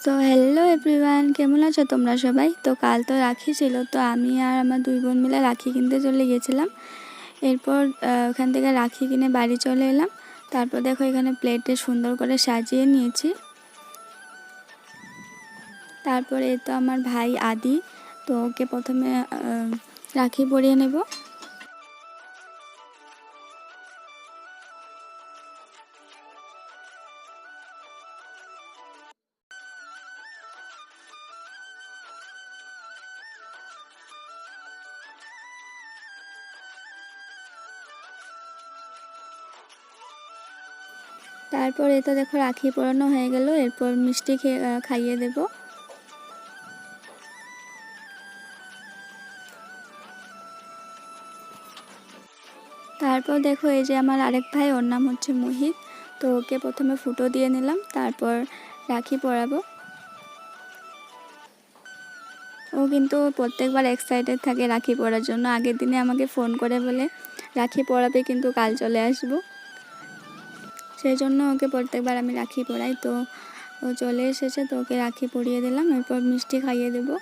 তো hello everyone কেমন আছো তোমরা সবাই? তো কাল তো রাখি ছিল, তো আমি আর আমার দুই বোন মিলে রাখি কিনতে চলে গেছিলাম এরপর ওখান থেকে রাখি কিনে বাড়ি চলে এলাম। তারপর দেখো এখানে প্লেটে সুন্দর করে সাজিয়ে নিয়েছি। তারপরে তো আমার ভাই আদি, তো ওকে প্রথমে রাখি পরিয়ে নেব। তারপর এটা দেখো রাখি পরানো হয়ে গেল, এরপর মিষ্টি খাইয়ে দেব। তারপর দেখো এই যে আমার আরেক ভাই, ওর নাম হচ্ছে মোহিত, তো ওকে প্রথমে ফুটো দিয়ে নিলাম, তারপর রাখি পরাবো ও কিন্তু প্রত্যেকবার এক্সাইটেড থাকে রাখি পরার জন্য, আগের দিনে আমাকে ফোন করে বলে, রাখি পরাবে কিন্তু কাল চলে আসব। সেই জন্য ওকে প্রত্যেকবার আমি রাখি পরাই তো ও চলে এসেছে, তো ওকে রাখি পরিয়ে দিলাম। এরপর মিষ্টি খাইয়ে দেবো।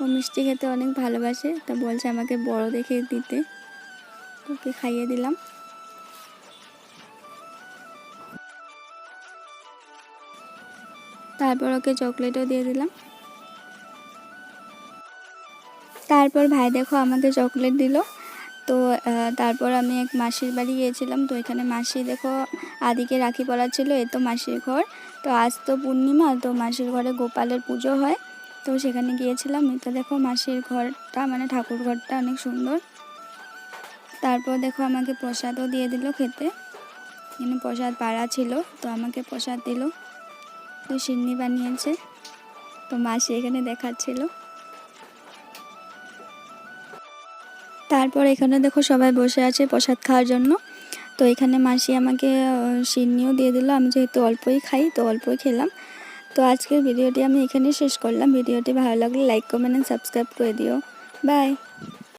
ও মিষ্টি খেতে অনেক ভালোবাসে, তা বলছে আমাকে বড় দেখে দিতে। ওকে খাইয়ে দিলাম। তারপর ওকে চকলেটও দিয়ে দিলাম। তারপর ভাই দেখো আমাকে চকলেট দিল। তো তারপর আমি এক মাসির বাড়ি গিয়েছিলাম। তো এখানে মাসি দেখো আদিকে রাখি পড়া ছিল এ তো মাসির ঘর। তো আজ তো পূর্ণিমা, তো মাসির ঘরে গোপালের পুজো হয়। তো সেখানে গিয়েছিলাম এটা দেখো মাসির ঘরটা মানে ঠাকুর ঘরটা অনেক সুন্দর। তারপর দেখো আমাকে প্রসাদও দিয়ে দিল খেতে। এখানে প্রসাদ পাড়া ছিল, তো আমাকে প্রসাদ দিল। তো সিন্নি বানিয়েছে। তো মাসি এখানে দেখাচ্ছিল। তারপর এখানে দেখো সবাই বসে আছে প্রসাদ খাওয়ার জন্য। তো এখানে মাসি আমাকে সিন্নিও দিয়ে দিল। আমি যেহেতু অল্পই খাই, তো অল্পই খেলাম। তো আজকের ভিডিওটি আমি এখানেই শেষ করলাম। ভিডিওটি ভালো লাগলে লাইক কমেন্ট অ্যান্ড সাবস্ক্রাইব করে দিও। বাই